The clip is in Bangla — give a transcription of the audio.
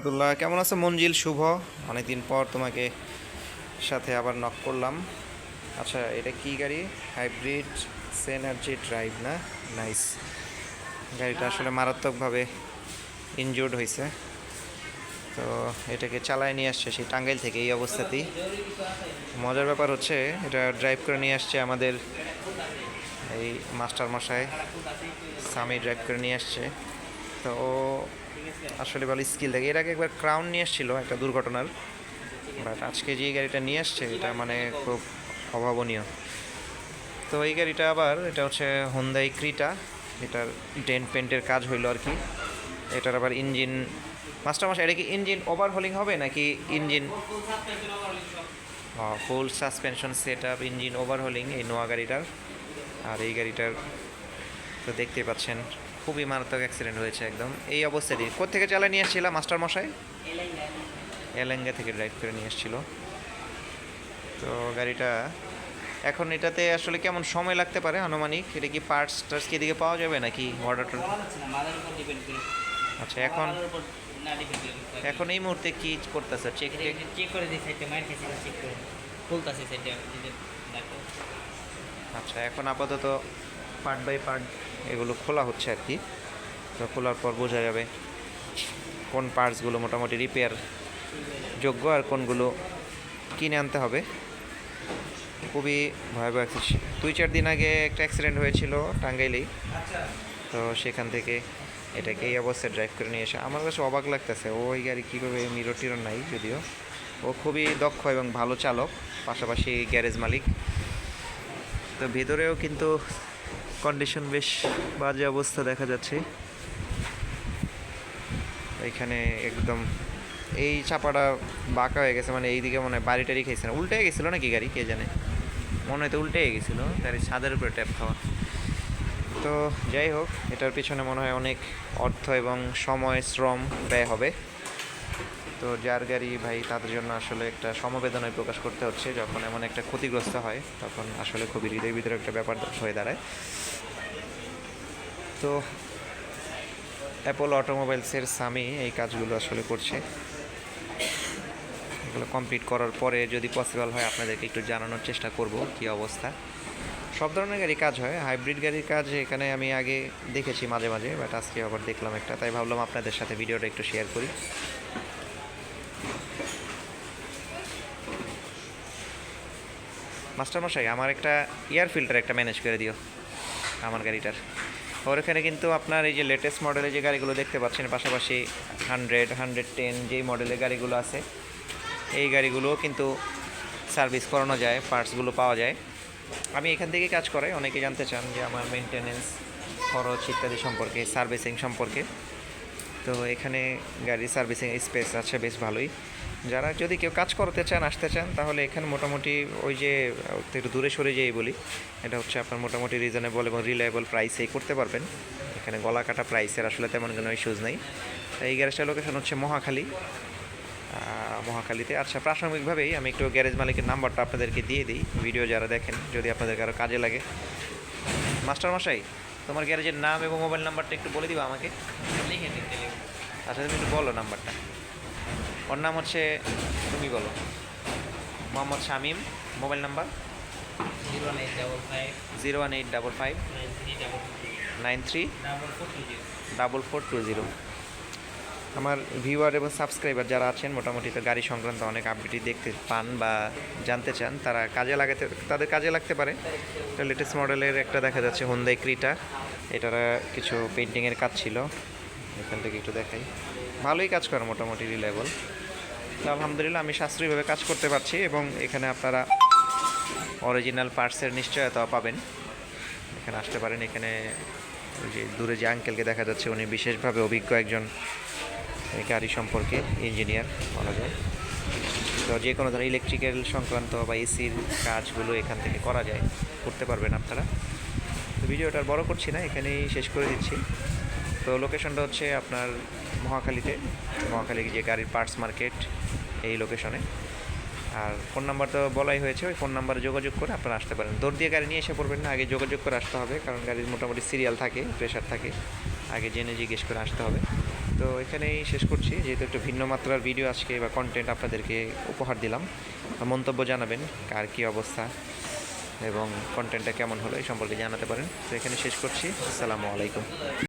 আব্দুল্লাহ, কেমন আছে মঞ্জিল? শুভ। অনেকদিন পর তোমাকে সাথে আবার নক করলাম। আচ্ছা এটা কি গাড়ি? হাইব্রিড সেনার্জি ড্রাইভ না? নাইস গাড়িটা আসলে মারাত্মকভাবে ইনজুর্ড হয়েছে। তো এটাকে চালায় নিয়ে আসছে সেই টাঙ্গাইল থেকে এই অবস্থাতেই। মজার ব্যাপার হচ্ছে, এটা ড্রাইভ করে নিয়ে আসছে আমাদের এই মাস্টার মশাই স্বামী ড্রাইভ করে নিয়ে আসছে। তো ও আসলে ভালো স্কিল থাকে এর আগে একবার ক্রাউন নিয়ে এসেছিল একটা দুর্ঘটনার বাট আজকে যে গাড়িটা নিয়ে আসছে এটা মানে খুব অভাবনীয়। তো এই গাড়িটা আবার, এটা হচ্ছে হোন্দাই ক্রিটা এটার ডেন্ট পেন্টের কাজ হইল আর কি। এটার আবার ইঞ্জিন, মাস্টার মাস্টার এটা কি ইঞ্জিন ওভারহোলিং হবে নাকি engine? Full suspension set up engine overhauling এই নোয়া গাড়িটার। আর এই গাড়িটার, তো দেখতে পাচ্ছেন। খুবই মারাত্মক অ্যাক্সিডেন্ট হয়েছে একদম। এই অবস্থাটি কোথেকে চালায় নিয়ে এসেছিলাম মাস্টার মশাই এলেঙ্গা থেকে ড্রাইভ করে নিয়ে এসেছিল তো গাড়িটা এখন এটাতে আসলে কেমন সময় লাগতে পারে আনুমানিক? এটা কি পার্টস টার্টস কি এদিকে পাওয়া যাবে নাকি উপর আচ্ছা এখন এখন এই মুহূর্তে কি করতেছে? চেক চেক করে দিই সাইডে মাইর খেয়েছি চেক করে। খুলতাছে সাইডে আচ্ছা এখন আপাতত পার্ট বাই পার্ট এগুলো খোলা হচ্ছে আর কি। তো খোলার পর বোঝা যাবে কোন পার্টসগুলো মোটামুটি রিপেয়ার যোগ্য আর কোনগুলো কিনে আনতে হবে। খুবই ভয়াবহ। দুই চার দিন আগে একটা অ্যাক্সিডেন্ট হয়েছিল টাঙ্গাইলেই। তো সেখান থেকে এটাকে এই অবস্থায় ড্রাইভ করে নিয়ে এসে আমার কাছে অবাক লাগতেছে ওই গাড়ি কীভাবে মিরো টিরর নাই যদিও। ও খুবই দক্ষ এবং ভালো চালক, পাশাপাশি গ্যারেজ মালিক। তো ভেতরেও কিন্তু কন্ডিশন বেশ বাজে অবস্থা দেখা যাচ্ছে। এখানে একদম এই চাপাটা বাঁকা হয়ে গেছে মানে এইদিকে মনে হয় বাড়ি টাড়ি খেয়েছে না। উল্টে গেছিল নাকি গাড়ি, কে জানে? মনে হয় তো উল্টে গেছিল, গাড়ির ছাদের উপরে ট্যাপ খাওয়া। তো যাই হোক, এটার পিছনে মনে হয় অনেক অর্থ এবং সময়, শ্রম ব্যয় হবে। তো যার গাড়ি ভাই তাদের জন্য আসলে একটা সমবেদনায় প্রকাশ করতে হচ্ছে। যখন এমন একটা ক্ষতিগ্রস্ত হয়, তখন আসলে খুবই হৃদয় ভিতরে একটা ব্যাপার হয়ে দাঁড়ায়। তো অ্যাপোলো অটোমোবাইলসের স্বামী এই কাজগুলো আসলে করছে। এগুলো কমপ্লিট করার পরে যদি পসিবল হয়, আপনাদেরকে একটু জানানোর চেষ্টা করব কি অবস্থা। সব ধরনের গাড়ি কাজ হয় হাইব্রিড গাড়ির কাজ এখানে আমি আগে দেখেছি মাঝে মাঝে বাট আজকে আবার দেখলাম একটা। তাই ভাবলাম আপনাদের সাথে ভিডিওটা একটু শেয়ার করি। মাস্টারমশাই, আমার একটা এয়ার ফিল্টার একটা ম্যানেজ করে দিও, আমার গাড়িটার। ওর এখানে কিন্তু আপনার এই যে লেটেস্ট মডেলের যে গাড়িগুলো দেখতে পাচ্ছেন, পাশাপাশি হান্ড্রেড হান্ড্রেড টেন যেই মডেলের গাড়িগুলো আছে, এই গাড়িগুলোও কিন্তু সার্ভিস করানো যায় পার্টসগুলো পাওয়া যায়। আমি এখান থেকে কাজ করাই অনেকে জানতে চান যে আমার মেনটেনেন্স খরচ ইত্যাদি সম্পর্কে সার্ভিসিং সম্পর্কে। তো এখানে গাড়ির সার্ভিসিং স্পেস আছে, বেশ ভালোই। যারা যদি কেউ কাজ করতে চান, আসতে চান, তাহলে এখানে মোটামুটি ওই যে, একটু দূরে সরে যেই বলি। এটা হচ্ছে আপনার মোটামুটি রিজনেবল এবং রিলায়েবল প্রাইসেই করতে পারবেন। এখানে গলা কাটা প্রাইসের আসলে তেমন কোনো ইস্যুজ নেই। এই গ্যারেজটার লোকেশন হচ্ছে মহাখালী। মহাখালীতে। আচ্ছা প্রাসঙ্গিকভাবেই আমি একটু গ্যারেজ মালিকের নাম্বারটা আপনাদেরকে দিয়ে দিই। ভিডিও যারা দেখেন, যদি আপনাদের কারও কাজে লাগে। মাস্টার মশাই তোমার গ্যারেজের নাম এবং মোবাইল নাম্বারটা একটু বলে দিবা আমাকে? লিখে দিতে আচ্ছা তুমি একটু বলো নাম্বারটা। ওর নাম হচ্ছে তুমি বলো। Mohammad Shamim mobile number? Zero nine double five. Zero one eight double five. Nine three. Double four two zero. আমার ভিউয়ার এবং সাবস্ক্রাইবার যারা আছেন, মোটামুটি তো গাড়ি সংক্রান্ত অনেক আপডেটই দেখতে পান বা জানতে চান, তারা কাজে লাগাতে, তাদের কাজে লাগতে পারে। এটা লেটেস্ট মডেলের একটা দেখা যাচ্ছে হোন্দাই ক্রিটা এটার কিছু পেন্টিংয়ের কাজ ছিল। এখান থেকে একটু দেখাই। ভালোই কাজ করে মোটামুটি রিলেবল তো আলহামদুলিল্লাহ, আমি সাশ্রয়ীভাবে কাজ করতে পারছি এবং এখানে আপনারা অরিজিনাল পার্টসের নিশ্চয়তা পাবেন। এখানে আসতে পারেন। এখানে যে দূরে যে আঙ্কেলকে দেখা যাচ্ছে, উনি বিশেষভাবে অভিজ্ঞ একজন গাড়ি সম্পর্কে ইঞ্জিনিয়ার বলা যায়। তো যে কোনো ধরনের ইলেকট্রিক্যাল সংক্রান্ত বা এসির কাজগুলো এখান থেকে করা যায়, করতে পারবেন আপনারা। তো ভিডিওটা বড় করছি না, এখানেই শেষ করে দিচ্ছি। তো লোকেশনটা হচ্ছে আপনার মহাখালীতে, মহাখালী যে গাড়ির পার্টস মার্কেট এই লোকেশনে আর ফোন নাম্বার তো বলাই হয়েছে, ওই ফোন নাম্বারে যোগাযোগ করে আপনারা আসতে পারেন। দৌড় দিয়ে গাড়ি নিয়ে এসে পড়বেন না, আগে যোগাযোগ করে আসতে হবে, কারণ গাড়ির মোটামুটি সিরিয়াল থাকে প্রেশার থাকে। আগে জেনে জিজ্ঞেস করে আসতে হবে। তো এখানেই শেষ করছি। যেহেতু একটু ভিন্ন মাত্রার ভিডিও আজকে বা কন্টেন্ট আপনাদেরকে উপহার দিলাম মন্তব্য জানাবেন, কার কী অবস্থা এবং কন্টেন্টটা কেমন হলো এই সম্পর্কে জানাতে পারেন। তো এখানে শেষ করছি। আসসালামু আলাইকুম।